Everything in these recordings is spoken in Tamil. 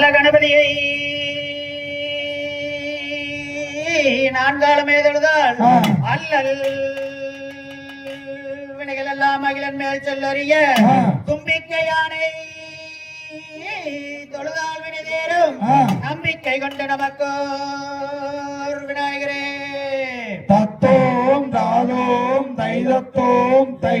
நல்ல கணபதியை நான்காலம் ஏதெழுதால் அல்லல் வினைகள் எல்லாம் அகிலன் மேல் செல்லறிய தும்பிக்கை யானை தொழுதால் வினை தேரும். நம்பிக்கை கொண்டு நமக்கு விநாயகரே. தத்தோம் தாதோம் தைதத்தோம் தை.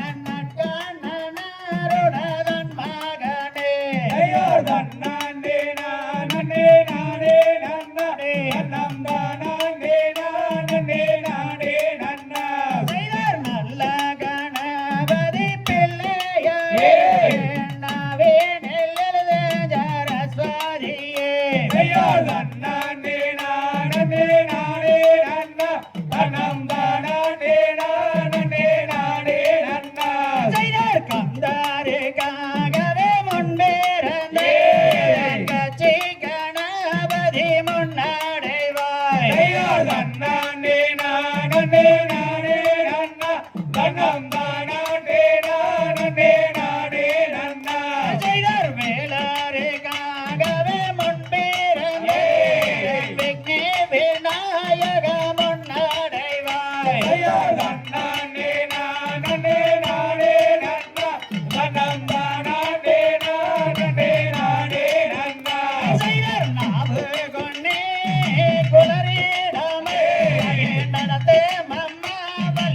மன்னரே மன்னர்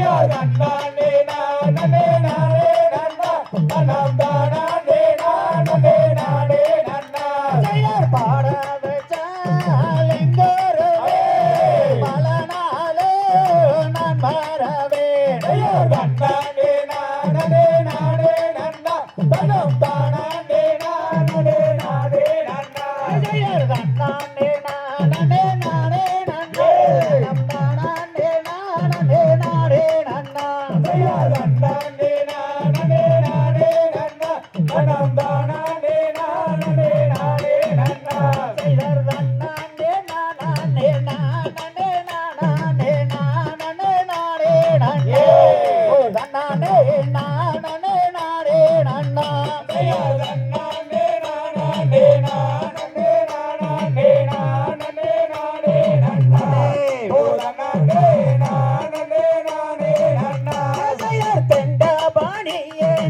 ஐயோ நன்னானே நானே நானே நன்னா நன்னாம்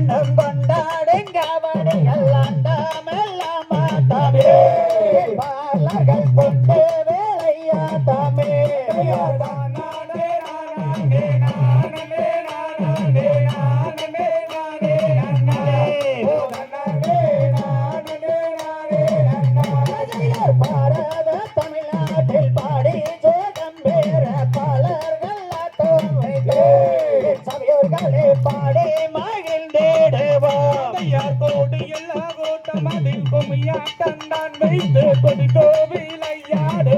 number வைத்து கொடி கோவிலையாடு.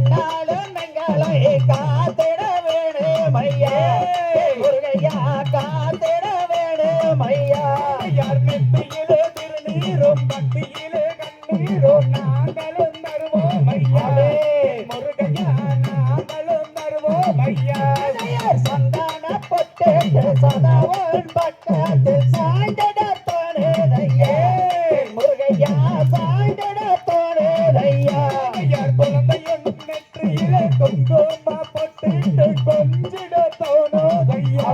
பக்கத்தில் சாய்ந்திடத்தோனே ஐயா முருகையா சாய்ந்திடத்தோனே ஐயா யார் குழந்தையும் நெற்றியிலே குங்கும பொட்டிட்டு கொஞ்சிட தோணோதையா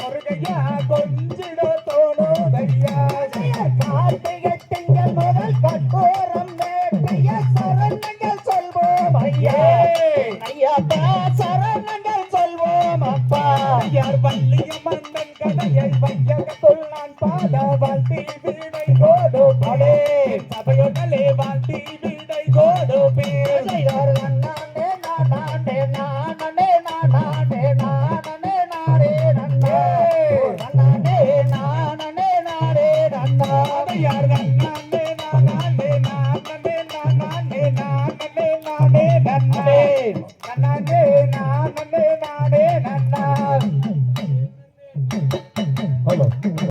முருகையா கொஞ்சிட தோணோதையா கார்த்திகை திங்கள் முதல் கற்பூரம் வேட்டைய சரணங்கள் சொல்வோம் ஐயா. ஐயப்பா சரணங்கள் நான் பாட வாழ்த்தி வீடை கோடு படே சபையோடலே வாழ்த்தி வீடை